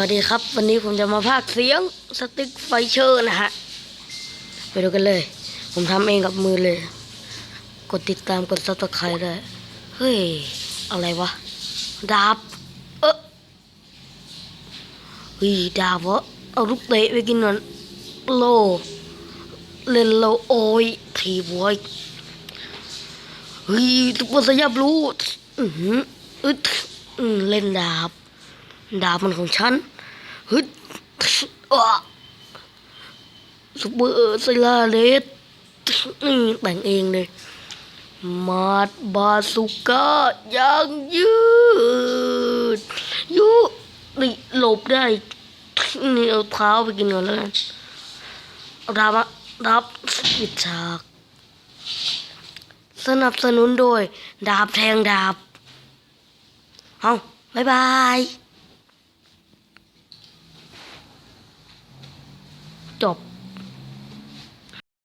วัสดีครับ วันนี้ผมจะมาพากเสียงสติ๊กไฟเชอร์นะฮะไปดูกันเลย ผมทำเองกับมือเลย กดติดตามกดซับสไครต์ด้เฮ้ย อะไรวะ ดาบ เอะเฮ้ยดาบวะเอาลูกเตะไปกินนอยโล เล่นโลโอยทีบวยเฮ้ยทุกคนสยับรู้อือหืออึดเล่นดาบ ดาบมันของฉันฮึดซุปเปอร์ไซลาเลสนี่แต่งเองเลย มาดบาสุก้ายังยืดยุนี่หลบได้นี่เอาเท้าไปกินก่อนแล้วกันเอาดาบมาดาบปิดฉาก สนับสนุนโดย ดาบแทงดาบ เอาบ๊ายบาย จบ